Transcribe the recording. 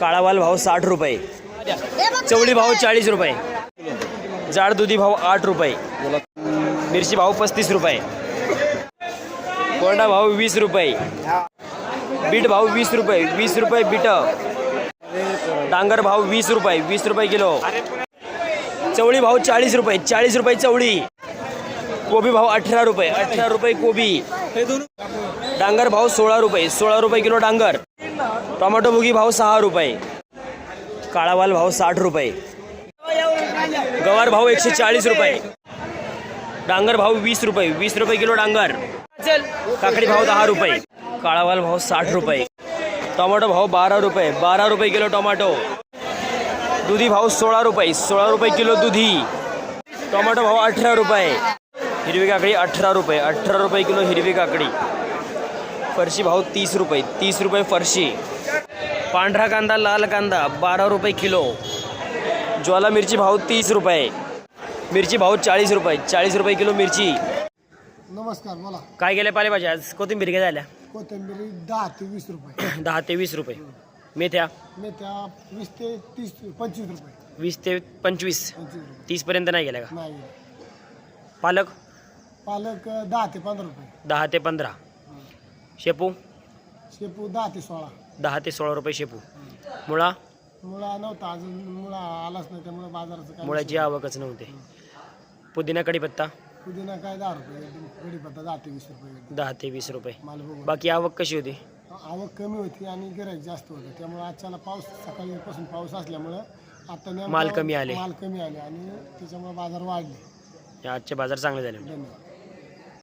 काळावाल भाव साठ रुपये. चवळी भाव चाळीस रुपये. जाड दुधी भाव आठ रुपये. मिरची भाव पस्तीस रुपये. कोंडा भाव वीस रुपये. बीट भाव वीस रुपये. वीस रुपये बीट. डांगर भाव वीस रुपये. वीस रुपये किलो. चवळी भाव चाळीस रुपये. चाळीस रुपये चवळी. कोबी भाव अठरा रुपये. अठरा रुपये कोबी. डांगर भाव सोळा रुपये. सोळा रुपये किलो डांगर. टोमॅटो बुगी भाव सहा रुपये. काळावाल भाव साठ रुपये. गवार भाव एकशे चाळीस रुपये. डांगर भाव वीस रुपये. वीस रुपये किलो डांगर. काकडी भाव दहा रुपये. काळावाल भाव साठ रुपये. टोमॅटो भाव बारा रुपये. बारा रुपये किलो टोमॅटो. दुधी भाव सोळा रुपये. सोळा रुपये किलो दुधी. टोमॅटो भाव अठरा रुपये. हिरवी काकडी अठरा रुपये. अठरा रुपये किलो हिरवी काकडी. फरशी भाव तीस रुपये. तीस रुपये फरशी. पांढरा कांदा लाल कांदा बारा रुपये किलो. ज्वाला मिरची भाव तीस रुपये. मिरची भाव चाळीस रुपये चाळीस रुपये किलो मिरची. नमस्कार बोला. काय गेल्या पालेभाज्या? आज कोथिंबीर काय झाल्या. कोथिंबीर दहा ते वीस रुपये. दहा ते वीस रुपये. मेथ्या? मेथ्या वीस ते तीस पंचवीस रुपये. वीस ते पंचवीस. पंचवीस रुपये. तीसपर्यंत नाही गेल्या का? नाही पालक? पालक दहा ते पंधरा रुपये. दहा ते पंधरा. शेपू? शेपू दहा ते सोळा. दहा ते सोळा रुपये शेपू. मुळा? मुळा नव्हता अजून मुळा आलाच नाही त्यामुळे बाजाराचं काय मुळाची आवकच नव्हते. पुदिना कढीपत्ता पुदिना काय दहा रुपये कढीपत्ता दहा ते वीस रुपये दहा ते वीस रुपये. माल बाकी आवक कशी होती? आवक कमी होती आणि गिराईक जास्त होतं त्यामुळे आजच्याला पाऊस सकाळीपासून पाऊस असल्यामुळं आता नेमकं माल कमी आले. माल कमी आले आणि त्याच्यामुळे बाजार वाढले. आजचे बाजार चांगले झाले. धन्यवाद.